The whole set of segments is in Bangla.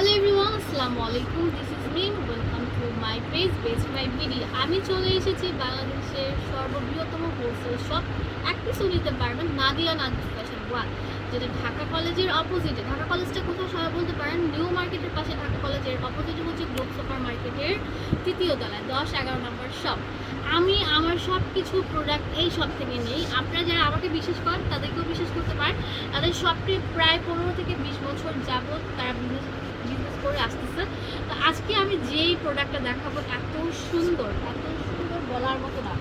হ্যালো এভরিওয়ান আসসালামু আলাইকুম this is me welcome to my page, best my video আমি চলে এসেছি বাংলাদেশের সর্ববৃহত্তম হোলসেল শপ, এক পিসও নিতে পারবেন নাদিয়া নাদিস ফ্যাশন ওয়ান যেটা ঢাকা কলেজের অপোজিটে ঢাকা কলেজটা কোথাও সবাই বলতে পারেন, নিউ মার্কেটের পাশে ঢাকা কলেজের অপোজিটে হচ্ছে গ্লোব সুপার মার্কেটের তৃতীয় তলায়, দশ এগারো নম্বর শপ আমি, আমার সব কিছু প্রোডাক্ট এই শপ থেকে নেই। আপনারা যারা আমাকে বিশ্বাস করেন, তাদেরকেও বিশ্বাস করতে পারেন। তাদের শপটি প্রায় পনেরো থেকে বিশ বছর যাবত তারা বিজনেস করে আসতেছে। তো আজকে আমি যেই প্রোডাক্টটা দেখাবো এত সুন্দর এত সুন্দর বলার মতো না।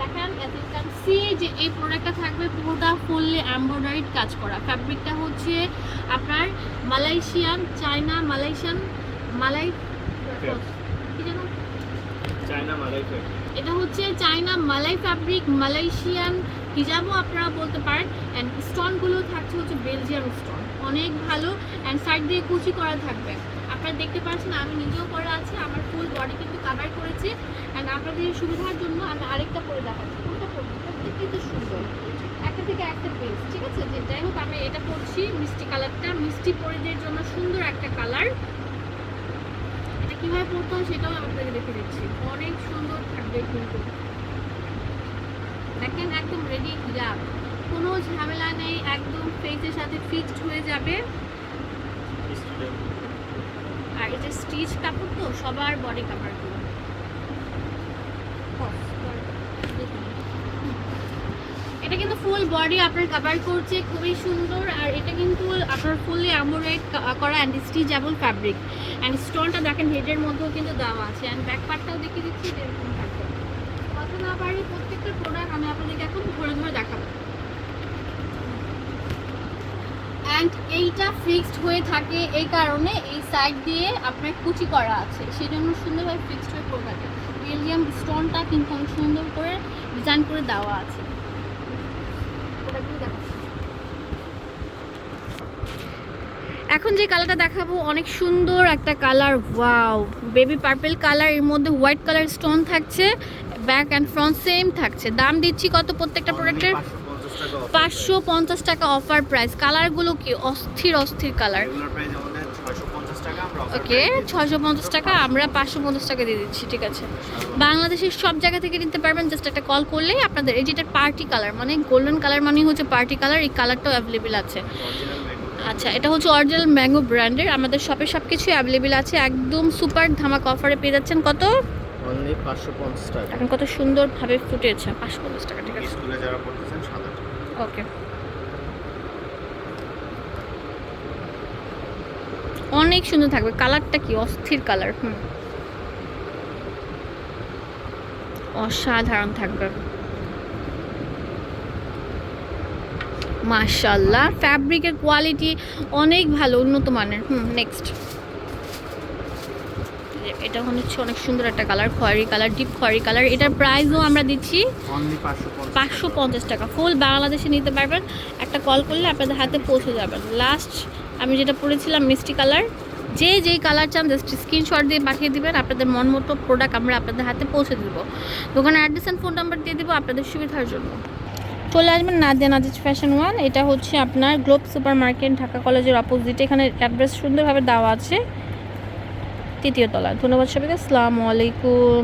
দেখেন এত ক্যান সি যে এই প্রোডাক্টটা থাকবে পুরোটা ফুললি এমব্রয়ডারিড কাজ করা। ফ্যাব্রিকটা হচ্ছে আপনার মালয়েশিয়ান চায়না মালয়েশিয়ান মালাই কি যেন? চায়না মালাই এটা হচ্ছে চায়না মালাই ফ্যাব্রিক মালয়েশিয়ান হিজাবও আপনারা বলতে পারেন অ্যান্ড স্টোনগুলো থাকছে হচ্ছে বেলজিয়াম স্টোন অনেক ভালো অ্যান্ড সাইড দিয়ে কুচি করা থাকবে। আপনারা দেখতে পাচ্ছেন, আমি নিজেও পরে আছি, আমার ফুল বডি কিন্তু কাভার করেছে অ্যান্ড আপনাদের সুবিধার জন্য আমি আরেকটা পরে দেখাচ্ছি। কোনটা পরবো? কিন্তু সুন্দর। একটা থেকে একটা পেজ ঠিক আছে? যে যাই হোক, আমি এটা পরছি, মিষ্টি কালারটা, মিষ্টি পরিদের জন্য সুন্দর একটা কালার। এটা কীভাবে পড়তে হয় সেটাও আমি আপনাকে দেখে দিচ্ছি। অনেক সুন্দর থাকবে কিন্তু। দেখেন, একদম রেডি হিজাব কোনো ঝামেলা নেই, একদম ফেসের সাথে ফিক্সড হয়ে যাবে। আর এটা স্টিচ কাপড় তো, সবার বডি কাভারগুলো এটা কিন্তু ফুল বডি আপনার কাভার করছে, খুবই সুন্দর। আর এটা কিন্তু আপনার ফুললি এমব্রয়েড করা অ্যান্ড স্টিচেবল ফ্যাব্রিক অ্যান্ড স্টোনটা দেখেন হেডের মধ্যেও কিন্তু দেওয়া আছে। অ্যান্ড ব্যাক পার্টটাও দেখিয়ে দিচ্ছি, এরকম থাকবে। না পারি প্রত্যেকটা প্রোডাক্ট আমি আপনাদেরকে এখন ধরে ধরে দেখাবো। অ্যান্ড এইটা ফিক্সড হয়ে থাকে এই কারণে এই সাইড দিয়ে আপনার কুচি করা আছে। সেই জন্য সুন্দরভাবে ফিক্সড হয়ে পড়ে থাকে। বেলজিয়াম স্টোনটা কিন্তু অনেক সুন্দর করে ডিজাইন করে দেওয়া আছে। এখন যে কালারটা দেখাবো, অনেক সুন্দর একটা কালার ওয়াও বেবি পার্পেল কালারের মধ্যে হোয়াইট কালার স্টোন থাকছে। ব্যাক অ্যান্ড ফ্রন্ট সেম থাকছে। দাম দিচ্ছি কত প্রত্যেকটা প্রোডাক্টের পাঁচশো পঞ্চাশ টাকা অফার প্রাইস কালারগুলো কি? অস্থির অস্থির কালার রেগুলার প্রাইস আমাদের 650 টাকা ওকে ছশো পঞ্চাশ টাকা আমরা পাঁচশো পঞ্চাশ টাকা দিয়ে দিচ্ছি ঠিক আছে। বাংলাদেশের সব জায়গা থেকে নিতে পারবেন জাস্ট একটা কল করলেই আপনাদের। এই যেটা পার্টি কালার মানে গোল্ডেন কালার মানে হচ্ছে পার্টি কালার এই কালারটাও অ্যাভেলেবেল আছে। আচ্ছা এটা হচ্ছে অরিজিনাল ম্যাঙ্গো ব্র্যান্ডের আমাদের শপে সব কিছু অ্যাভেলেবেল আছে। একদম সুপার ধামাক অফারে পেয়ে যাচ্ছেন। কত? Only 550 টাকা। এখন কত সুন্দরভাবে ফুটেছে পাঁচশো পঞ্চাশ টাকা ঠিক আছে? স্কুলে যারা পড়তেছেন সাদা ওকে। অনেক সুন্দর থাকবে কালারটা কি? অস্থির কালার হুম। অসাধারণ থাকবে। মাশাল্লাহ ফ্যাব্রিকের কোয়ালিটি অনেক ভালো উন্নত মানের হুম নেক্সট এটা হচ্ছে অনেক সুন্দর একটা কালার খয়েরি কালার ডিপ খয়েরি কালার। এটার প্রাইসও আমরা দিচ্ছি অনলি 550 পাঁচশো পঞ্চাশ টাকা। ফুল বাংলাদেশে নিতে পারবেন। একটা কল করলে আপনাদের হাতে পৌঁছে যাবেন লাস্ট আমি যেটা পরেছিলাম মিষ্টি কালার। যে যেই কালার চান জাস্ট স্ক্রিনশট দিয়ে পাঠিয়ে দিবেন। আপনাদের মন মতো প্রোডাক্ট আমরা আপনাদের হাতে পৌঁছে দেবো। দোকানের অ্যাড্রেস অ্যান্ড ফোন নাম্বার দিয়ে দেবো আপনাদের সুবিধার জন্য। চলে আসবেন নাদিয়া নাজিজ ফ্যাশন ওয়ান এটা হচ্ছে আপনার গ্লোব সুপার মার্কেট ঢাকা কলেজের অপোজিট এখানে অ্যাড্রেস সুন্দরভাবে দেওয়া আছে। তৃতীয় তলা। ধন্যবাদ সবাইকে। আসসালামু আলাইকুম।